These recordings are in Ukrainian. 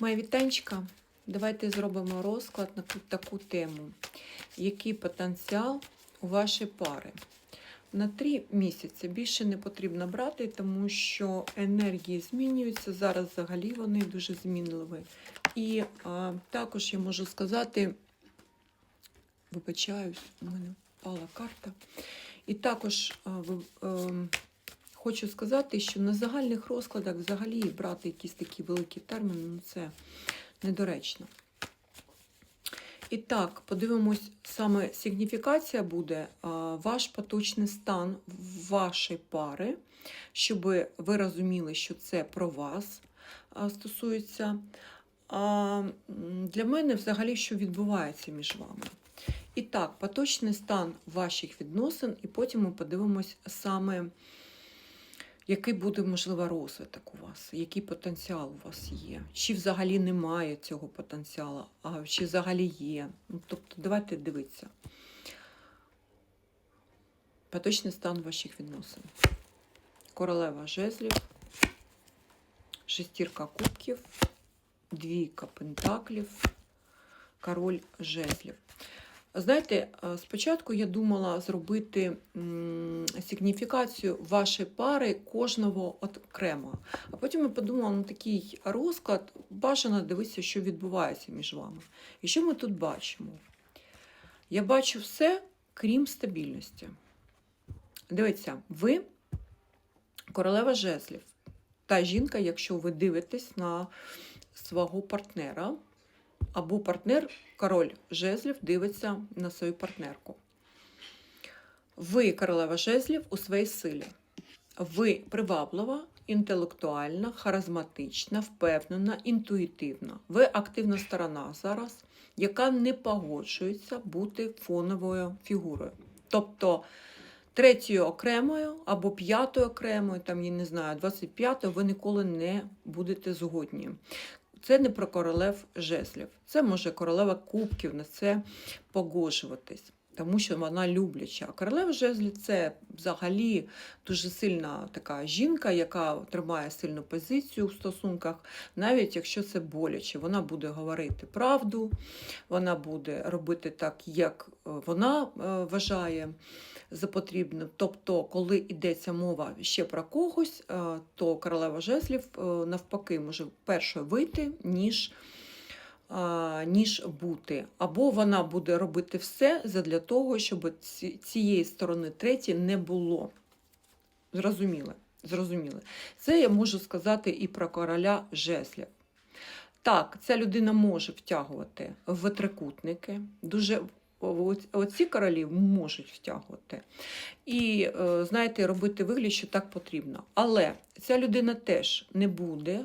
Моя вітанчика, давайте зробимо розклад на таку- тему. Який потенціал у вашої пари? На три місяці більше не потрібно брати, тому що енергії змінюються. Зараз взагалі вони дуже змінливі. І а, також я можу сказати, вибачаюсь, у мене впала карта. І також а, ви- ем, хочу сказати, що на загальних розкладах взагалі брати якісь такі великі терміни, ну це недоречно. І так, подивимось, саме сигніфікація буде ваш поточний стан вашої пари, щоб ви розуміли, що це про вас стосується. А для мене взагалі що відбувається між вами. І так, поточний стан ваших відносин, і потім ми подивимось саме, який буде, можливо, розвиток у вас, який потенціал у вас є, чи взагалі немає цього потенціалу, а чи взагалі є. Ну, тобто, давайте дивитися. Поточний стан ваших відносин. Королева жезлів, шестірка кубків, двійка пентаклів, король жезлів. Знаєте, е, спочатку я думала зробити сигніфікацію вашої пари кожного окремо. А потім я подумала, ну такий розклад, бажано дивитися, що відбувається між вами. І що ми тут бачимо? Я бачу все, крім стабільності. Дивіться, ви королева жезлів. Та жінка, якщо ви дивитесь на свого партнера, або партнер, король жезлів, дивиться на свою партнерку. Ви королева жезлів у своїй силі. Ви приваблива, інтелектуальна, харизматична, впевнена, інтуїтивна. Ви активна сторона зараз, яка не погоджується бути фоновою фігурою. Тобто третьою окремою або п'ятою окремою, там, я не знаю, 25-ю, ви ніколи не будете згодні. Це не про королев жезлів. Це може королева кубків на це погоджуватись, тому що вона любляча. А королева жезлів це взагалі дуже сильна така жінка, яка тримає сильну позицію в стосунках, навіть якщо це боляче. Вона буде говорити правду, вона буде робити так, як е, вона е, вважає за потрібне. Тобто, коли йдеться мова ще про когось, е, то королева жезлів е, навпаки може першою вийти, ніж, е, ніж бути. Або вона буде робити все для того, щоб цієї сторони третій не було. Зрозуміли? Зрозуміли. Це я можу сказати і про короля жезлів. Так, ця людина може втягувати в трикутники. Дуже оці королі можуть втягувати. І, е, знаєте, робити вигляд, що так потрібно. Але ця людина теж не буде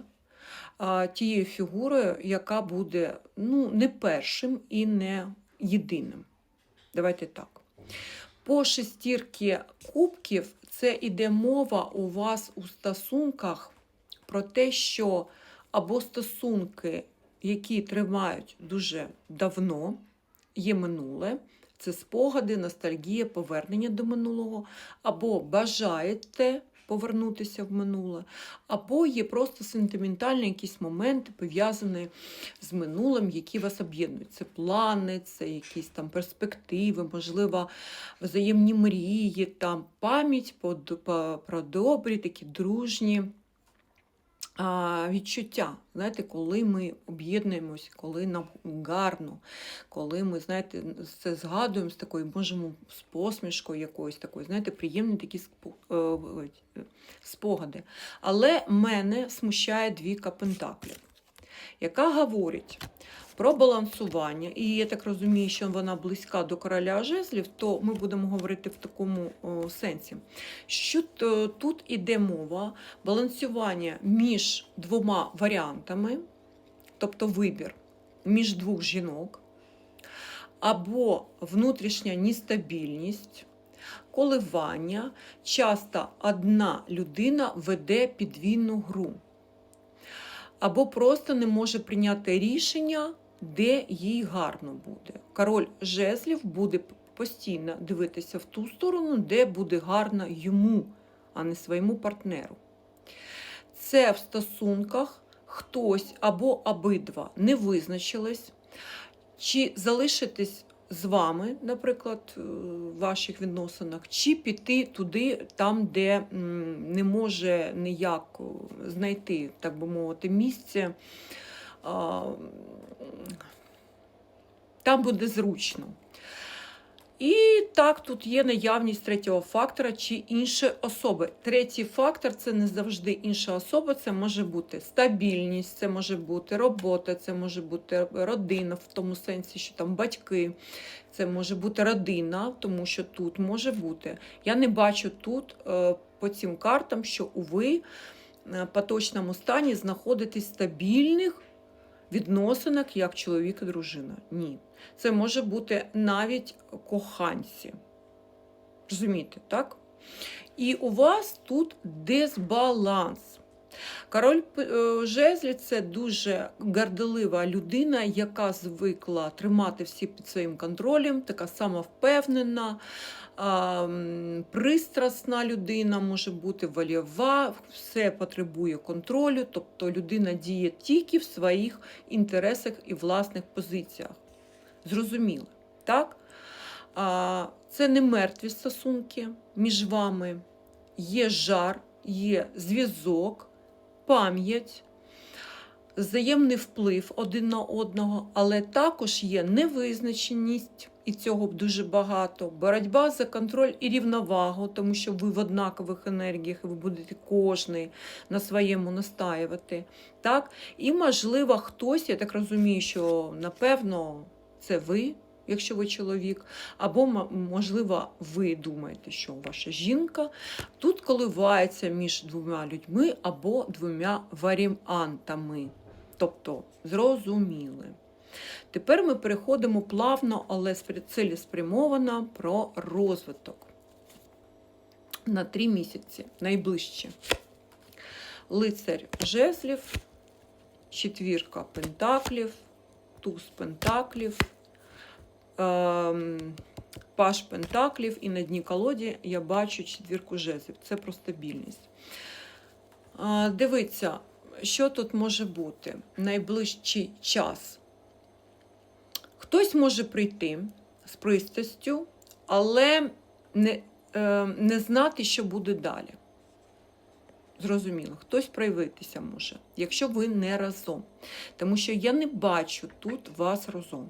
тією фігурою, яка буде ну, не першим і не єдиним. Давайте так. По шестірки кубків це іде мова у вас у стосунках про те, що або стосунки, які тримають дуже давно, є минуле, це спогади, ностальгія, повернення до минулого, або бажаєте повернутися в минуле, або є просто сентиментальні якісь моменти, пов'язані з минулим, які вас об'єднують. Це плани, це якісь там перспективи, можливо, взаємні мрії, там пам'ять про добрі, такі дружні відчуття. Знаєте, коли ми об'єднуємось, коли нам гарно, коли ми, знаєте, це згадуємо з такою, можемо з посмішкою якоюсь такою, знаєте, приємні такі е, спогади. Але мене смущає двійка пентаклів, яка говорить про балансування, і я так розумію, що вона близька до короля жезлів, то ми будемо говорити в такому сенсі. Що тут іде мова балансування між двома варіантами, тобто вибір між двох жінок, або внутрішня нестабільність, коливання. Часто одна людина веде підвійну гру, або просто не може прийняти рішення, де їй гарно буде. Король жезлів буде постійно дивитися в ту сторону, де буде гарно йому, а не своєму партнеру. Це в стосунках хтось або обидва не визначились, чи залишитись з вами, наприклад, е, в ваших відносинах, чи піти туди, там, де не може ніяк е, знайти, так би мовити, місце. Там буде зручно. І так, тут є наявність третього фактора чи іншої особи. Третій фактор це не завжди інша особа, це може бути стабільність, це може бути робота, це може бути родина, в тому сенсі, що там батьки, це може бути родина, тому що тут може бути. Я не бачу тут е, по цим картам, що ви е, поточному стані знаходитесь стабільних відносинах як чоловік і дружина. Ні. Це може бути навіть коханці. Розумієте, так? І у вас тут дисбаланс. Король е, жезлі це дуже горделива людина, яка звикла тримати всі під своїм контролем, така самовпевнена, а, м, пристрасна людина може бути вольова, все потребує контролю, тобто людина діє тільки в своїх інтересах і власних позиціях. Зрозуміло, так? Це не мертві стосунки між вами. Є жар, є зв'язок, пам'ять, взаємний вплив один на одного, але також є невизначеність, і цього дуже багато. Боротьба за контроль і рівновагу, тому що ви в однакових енергіях, і ви будете кожний на своєму настаювати. Так? І, можливо, хтось, я так розумію, що напевно це ви. Якщо ви чоловік, або, можливо, ви думаєте, що ваша жінка тут коливається між двома людьми або двома варіантами. Тобто, зрозуміли. Тепер ми переходимо плавно, але спря- цілеспрямовано про розвиток на три місяці найближче. Лицар жезлів, четвірка пентаклів, туз пентаклів, ем, паш пентаклів, і на дні колоді я бачу четвірку жезлів. Це про стабільність. А, Дивіться, що тут може бути найближчий час. Хтось може прийти з пристрастю, але не, е, не знати, що буде далі. Зрозуміло, хтось проявитися може, якщо ви не разом. Тому що я не бачу тут вас разом.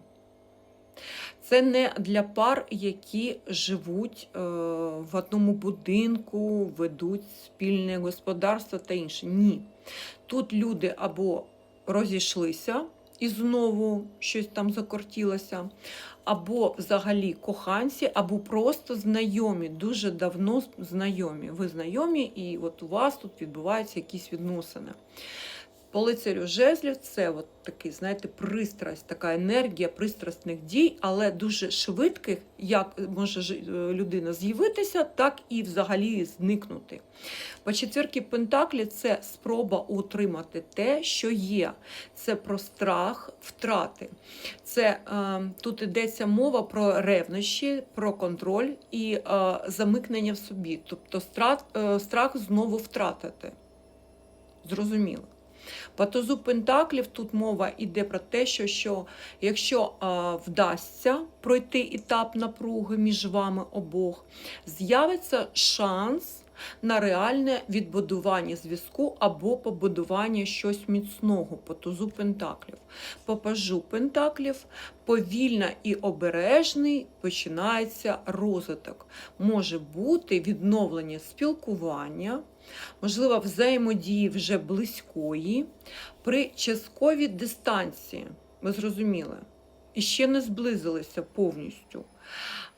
Це не для пар, які живуть е, в одному будинку, ведуть спільне господарство та інше. Ні. Тут люди або розійшлися і знову щось там закортілося, або взагалі коханці, або просто знайомі, дуже давно знайомі. Ви знайомі, і от у вас тут відбуваються якісь відносини. По лицарю жезлів це от такий, знаєте, пристрасть, така енергія пристрасних дій, але дуже швидких, як може е, людина з'явитися, так і взагалі зникнути. По четвірки Пентаклі це спроба утримати те, що є. Це про страх втрати. Це е, тут йдеться мова про ревнощі, про контроль і е, замикнення в собі, тобто страт, е, страх знову втратити. Зрозуміло. По тузу Пентаклів тут мова йде про те, що, що якщо а, вдасться пройти етап напруги між вами обох, з'явиться шанс на реальне відбудування зв'язку або побудування щось міцного по тузу Пентаклів. По пажу Пентаклів повільно і обережний починається розвиток. Може бути відновлення спілкування, можливо, взаємодії вже близької при частковій дистанції. Ви зрозуміли? І ще не зблизилися повністю.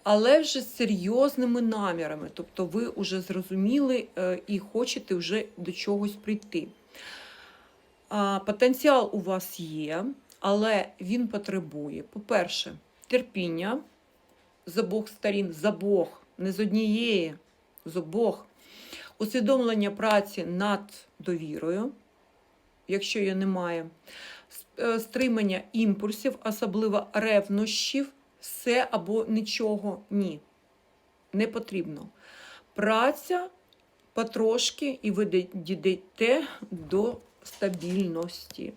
Але вже з серйозними намірами. Тобто ви вже зрозуміли е, і хочете вже до чогось прийти. Потенціал у вас є, але він потребує, по-перше, терпіння з обох сторін, з обох, не з однієї, з обох усвідомлення праці над довірою, якщо її немає, е, стримання імпульсів, особливо ревнощів, все або нічого ні. Не потрібно. Праця потрошки, і ви дійдете до стабільності.